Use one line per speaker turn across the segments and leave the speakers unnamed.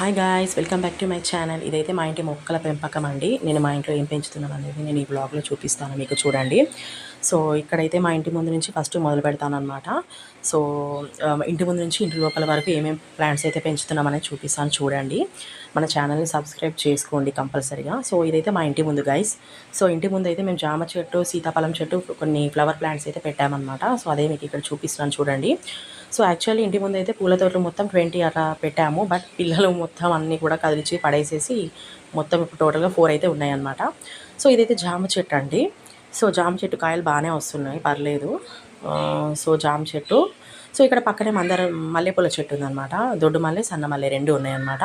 Hi guys welcome back to my channel ఇదైతే మా ఇంటి మొక్కల పెంపకం అండి. నేను మా ఇంట్లో ఏం పెంచుతున్నాను అనేది నేను ఈ బ్లాగ్లో చూపిస్తాను మీకు చూడండి. సో ఇక్కడైతే మా ఇంటి ముందు నుంచి ఫస్ట్ మొదలు పెడతాను సో ఇంటి ముందు నుంచి ఇంటి లోపల వరకు ఏమేమి ప్లాంట్స్ అయితే పెంచుతున్నామనేది చూపిస్తాను చూడండి. మన ఛానల్ని సబ్స్క్రైబ్ చేసుకోండి కంపల్సరీగా. సో ఇదైతే మా ఇంటి ముందు గైస్ సో ఇంటి ముందు అయితే మేము జామ చెట్టు సీతాఫలం చెట్టు కొన్ని ఫ్లవర్ ప్లాంట్స్ అయితే పెట్టామన్నమాట. సో అదే మీకు ఇక్కడ చూపిస్తున్నాను చూడండి. సో యాక్చువల్లీ ఇంటి ముందు అయితే పూల తోటలు మొత్తం ట్వంటీ అలా పెట్టాము. బట్ పిల్లలు మొత్తం అన్నీ కూడా కదిలిచి పడేసేసి మొత్తం ఇప్పుడు టోటల్గా ఫోర్ అయితే ఉన్నాయన్నమాట. సో ఇదైతే జామ చెట్టు అండి. సో జామ చెట్టు కాయలు బాగానే వస్తున్నాయి పర్లేదు. సో జామ చెట్టు. సో ఇక్కడ పక్కనే మందర మల్లెపూల చెట్టు ఉందన్నమాట. దొడ్డు మల్లె సన్న మల్లె రెండు ఉన్నాయన్నమాట.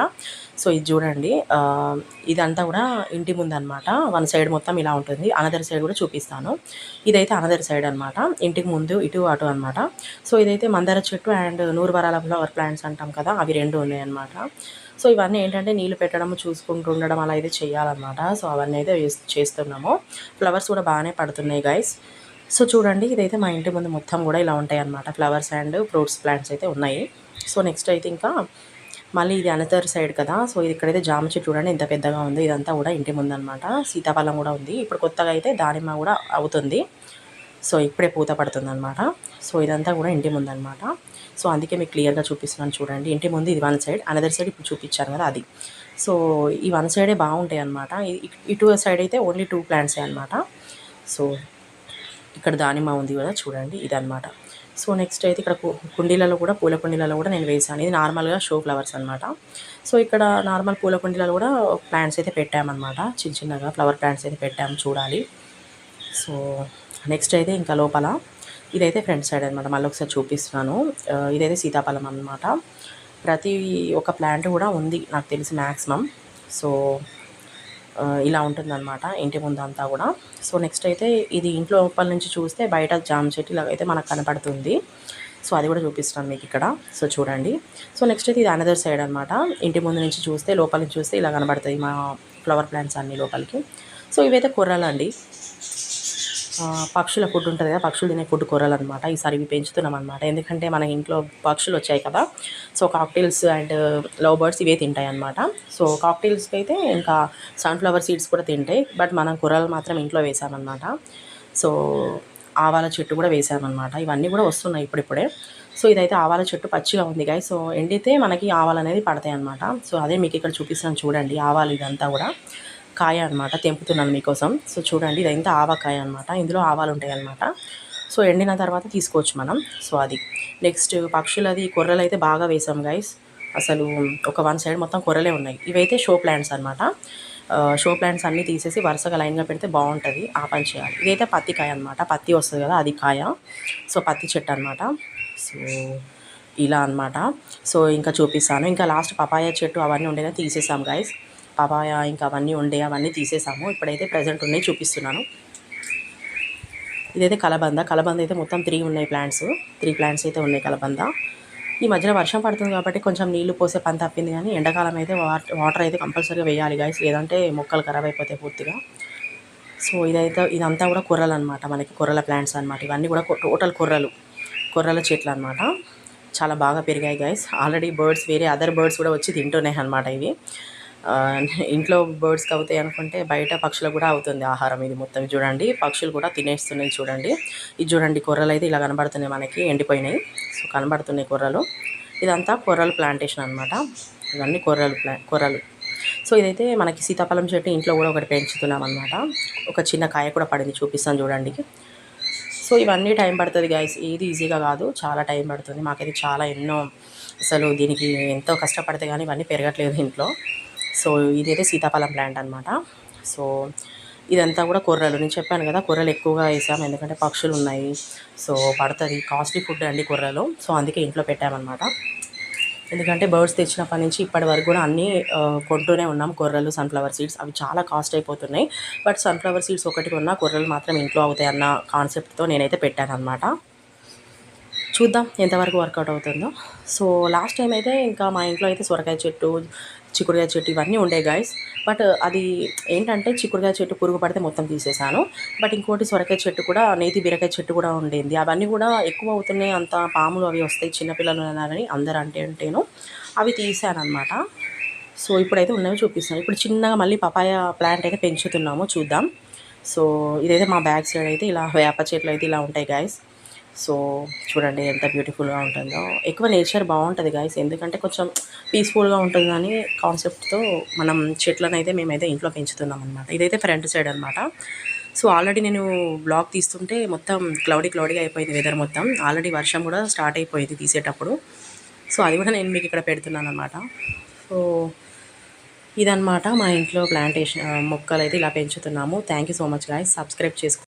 సో ఇది చూడండి ఇదంతా కూడా ఇంటి ముందనమాట వన్ సైడ్ మొత్తం ఇలా ఉంటుంది. అనదర్ సైడ్ కూడా చూపిస్తాను. ఇదైతే అనదర్ సైడ్ అనమాట ఇంటికి ముందు ఇటు అటు అనమాట సో ఇదైతే మందార చెట్టు అండ్ నూరు వరాల ఫ్లవర్ ప్లాంట్స్ అంటాం కదా అవి రెండు ఉన్నాయన్నమాట. సో ఇవన్నీ ఏంటంటే నీళ్ళు పెట్టడం చూసుకుంటూ ఉండడం అలా అయితే చేయాలన్నమాట. సో అవన్నీ అయితే చేస్తున్నాము. ఫ్లవర్స్ కూడా బాగానే పడుతున్నాయి గైస్ సో చూడండి ఇదైతే మా ఇంటి ముందు మొత్తం కూడా ఇలా ఉంటాయి అన్నమాట ఫ్లవర్స్ అండ్ ఫ్రూట్స్ ప్లాంట్స్ అయితే ఉన్నాయి. సో నెక్స్ట్ అయితే ఇంకా మళ్ళీ ఇది అనదర్ సైడ్ కదా. సో ఇది ఇక్కడైతే జామ చెట్టు చూడండి ఎంత పెద్దగా ఉంది. ఇదంతా కూడా ఇంటి ముందు అనమాట సీతాఫలం కూడా ఉంది. ఇప్పుడు కొత్తగా అయితే దానిమ్మ కూడా అవుతుంది. సో ఇప్పుడే పూత పడుతుంది అనమాట సో ఇదంతా కూడా ఇంటి ముందు అనమాట సో అందుకే మీకు క్లియర్గా చూపిస్తున్నాను చూడండి. ఇంటి ముందు ఇది వన్ సైడ్ అనదర్ సైడ్ ఇప్పుడు చూపించాను కదా అది. సో ఈ వన్ సైడే బాగుంటాయి అనమాట ఇటు సైడ్ అయితే ఓన్లీ టూ ప్లాంట్సే అనమాట సో ఇక్కడ దానిమ్మ ఉంది కదా చూడండి ఇదనమాట సో నెక్స్ట్ అయితే ఇక్కడ కు- కుండీలలో కూడా పూల కుండీలలో కూడా నేను వేసాను ఇది నార్మల్గా షో ఫ్లవర్స్ అనమాట సో ఇక్కడ నార్మల్ పూల కుండీలలో కూడా ప్లాంట్స్ అయితే పెట్టామన్నమాట. చిన్న చిన్నగా ఫ్లవర్ ప్లాంట్స్ అయితే పెట్టాము చూడాలి. సో నెక్స్ట్ అయితే ఇంకా లోపల ఇదైతే ఫ్రంట్ సైడ్ అనమాట మళ్ళీ ఒకసారి చూపిస్తున్నాను. ఇదైతే సీతాఫలం అనమాట ప్రతి ఒక్క ప్లాంట్ కూడా ఉంది నాకు తెలిసి మ్యాక్సిమం సో ఇలా ఉంటుందన్నమాట ఇంటి ముందు అంతా కూడా. సో నెక్స్ట్ అయితే ఇది ఇంట్లో లోపల నుంచి చూస్తే బయట జామ చెట్టు ఇలా అయితే మనకు కనపడుతుంది. సో అది కూడా చూపిస్తాను మీకు ఇక్కడ. సో చూడండి. సో నెక్స్ట్ అయితే ఇది అనదర్ సైడ్ అనమాట ఇంటి ముందు నుంచి చూస్తే లోపల నుంచి చూస్తే ఇలా కనబడుతుంది మా ఫ్లవర్ ప్లాంట్స్ అన్ని లోపలికి. సో ఇవైతే కూరలు అండి పక్షుల ఫుడ్ ఉంటుంది కదా పక్షులు తినే ఫుడ్ కూరలు అనమాట ఈసారి ఇవి పెంచుతున్నాం అనమాట ఎందుకంటే మన ఇంట్లో పక్షులు వచ్చాయి కదా so cockatiels and love birds ఇవే తింటాయి అనమాట సో కాక్టైల్స్కి అయితే ఇంకా సన్ఫ్లవర్ సీడ్స్ కూడా తింటాయి బట్ మనం కూరలు మాత్రం ఇంట్లో వేసామన్నమాట. సో ఆవాల చెట్టు కూడా వేసామన్నమాట. ఇవన్నీ కూడా వస్తున్నాయి ఇప్పుడిప్పుడే. సో ఇదైతే ఆవాల చెట్టు పచ్చిగా ఉంది గాయ సో ఎండితే మనకి ఆవాలు అనేది పడతాయి అనమాట సో అదే మీకు ఇక్కడ చూపిస్తాను చూడండి ఆవాలు ఇదంతా కూడా. కాయ అనమాట తెంపుతున్నాను మీకోసం. సో చూడండి ఇదంతా ఆవకాయ అనమాట ఇందులో ఆవాలు ఉంటాయి అనమాట సో ఎండిన తర్వాత తీసుకోవచ్చు మనం. సో అది. నెక్స్ట్ పక్షులది కొర్రలు అయితే బాగా వేసాం గైస్ అసలు ఒక వన్ సైడ్ మొత్తం కొర్రలే ఉన్నాయి. ఇవైతే షో ప్లాంట్స్ అనమాట షో ప్లాంట్స్ అన్నీ తీసేసి వరుసగా లైన్గా పెడితే బాగుంటుంది. ఆ పని చేయాలి. ఇదైతే పత్తి కాయ అనమాట పత్తి వస్తుంది కదా అది కాయ. సో పత్తి చెట్టు అనమాట సో ఇలా అనమాట సో ఇంకా చూపిస్తాను. ఇంకా లాస్ట్ పపాయ చెట్టు అవన్నీ ఉండే తీసేసాం గైస్ పపాయ ఇంకా అవన్నీ ఉండే అవన్నీ తీసేసాము. ఇప్పుడైతే ప్రజెంట్ ఉన్నాయి చూపిస్తున్నాను. ఇదైతే కలబంద. కలబంద అయితే మొత్తం త్రీ ఉన్నాయి ప్లాంట్స్ త్రీ ప్లాంట్స్ అయితే ఉన్నాయి కలబంద. ఈ మధ్యన వర్షం పడుతుంది కాబట్టి కొంచెం నీళ్ళు పోసే పని తప్పింది కానీ ఎండాకాలం అయితే వాటర్ వాటర్ అయితే కంపల్సరీగా వేయాలి గాయస్ లేదంటే మొక్కలు ఖరాబ్ అయిపోతాయి పూర్తిగా. సో ఇదైతే ఇదంతా కూడా కొర్రలు అనమాట మనకి కూరల ప్లాంట్స్ అనమాట ఇవన్నీ కూడా టోటల్ కొర్రలు. కొర్రల చెట్లు అనమాట చాలా బాగా పెరిగాయి గైస్ ఆల్రెడీ బర్డ్స్ వేరే అదర్ బర్డ్స్ కూడా వచ్చి తింటున్నాయి అనమాట ఇవి. ఇంట్లో బర్డ్స్కి అవుతాయి అనుకుంటే బయట పక్షులకు కూడా అవుతుంది ఆహారం ఇది మొత్తం. చూడండి పక్షులు కూడా తినేస్తున్నాయి చూడండి. ఇది చూడండి కొర్రలు అయితే ఇలా కనబడుతున్నాయి మనకి ఎండిపోయినాయి. సో కనబడుతున్నాయి కొర్రలు. ఇదంతా కూరలు ప్లాంటేషన్ అనమాట ఇవన్నీ కొర్రలు ప్లా కొర్రలు. సో ఇదైతే మనకి సీతాఫలం చెట్టు ఇంట్లో కూడా ఒకటి పెంచుతున్నాం అనమాట ఒక చిన్న కాయ కూడా పడింది చూపిస్తాను చూడండి. సో ఇవన్నీ టైం పడుతుంది గాయస్ ఏది ఈజీగా కాదు చాలా టైం పడుతుంది. మాకైతే చాలా ఎన్నో అసలు దీనికి ఎంతో కష్టపడితే కానీ ఇవన్నీ పెరగట్లేదు ఇంట్లో. సో ఇదైతే సీతాఫలం ప్లాంట్ అనమాట సో ఇదంతా కూడా కొర్రలు. నేను చెప్పాను కదా కొర్రలు ఎక్కువగా వేసాము ఎందుకంటే పక్షులు ఉన్నాయి. సో పడుతుంది. కాస్ట్లీ ఫుడ్ అండి కొర్రలు. సో అందుకే ఇంట్లో పెట్టామన్నమాట. ఎందుకంటే బర్డ్స్ తెచ్చినప్పటి నుంచి ఇప్పటి వరకు కూడా అన్నీ కొంటూనే ఉన్నాం. కొర్రలు సన్ఫ్లవర్ సీడ్స్ అవి చాలా కాస్ట్ అయిపోతున్నాయి. బట్ సన్ఫ్లవర్ సీడ్స్ ఒకటి కొన్నా కొర్రలు మాత్రం ఇంట్లో అవుతాయి అన్న కాన్సెప్ట్తో నేనైతే పెట్టాను అనమాట చూద్దాం ఎంతవరకు వర్కౌట్ అవుతుందో. సో లాస్ట్ టైం అయితే ఇంకా మా ఇంట్లో అయితే సొరకాయ చెట్టు చిక్కుడుకాయ చెట్టు ఇవన్నీ ఉండే గాయస్ బట్ అది ఏంటంటే చిక్కుడుకాయ చెట్టు పురుగు పడితే మొత్తం తీసేసాను. బట్ ఇంకోటి సొరకాయ చెట్టు కూడా నేతి బీరకాయ చెట్టు కూడా ఉండేది. అవన్నీ కూడా ఎక్కువ అవుతున్నాయి అంత పాములు అవి వస్తాయి చిన్నపిల్లలు అన్నారని అందరు అంటే అంటేను. అవి తీసాను అనమాట సో ఇప్పుడైతే ఉన్నవి చూపిస్తాను ఇప్పుడు చిన్నగా మళ్ళీ పపాయ ప్లాంట్ అయితే పెంచుతున్నాము చూద్దాం. సో ఇదైతే మా బ్యాక్ సైడ్ అయితే ఇలా వేప చెట్లు అయితే ఇలా ఉంటాయి గాయస్ సో చూడండి ఎంత బ్యూటిఫుల్గా ఉంటుందో. ఎక్కువ నేచర్ బాగుంటుంది గాయస్ ఎందుకంటే కొంచెం పీస్ఫుల్గా ఉంటుందని కాన్సెప్ట్తో మనం చెట్లను అయితే మేమైతే ఇంట్లో పెంచుతున్నాం అనమాట ఇదైతే ఫ్రంట్ సైడ్ అనమాట సో ఆల్రెడీ నేను బ్లాగ్ తీస్తుంటే మొత్తం క్లౌడీ క్లౌడీగా అయిపోయింది వెదర్ మొత్తం. ఆల్రెడీ వర్షం కూడా స్టార్ట్ అయిపోయింది తీసేటప్పుడు. సో అది కూడా నేను మీకు ఇక్కడ పెడుతున్నాను అనమాట సో ఇదనమాట మా ఇంట్లో ప్లాంటేషన్ మొక్కలు అయితే ఇలా పెంచుతున్నాము. Thank you so much guys subscribe చేసుకో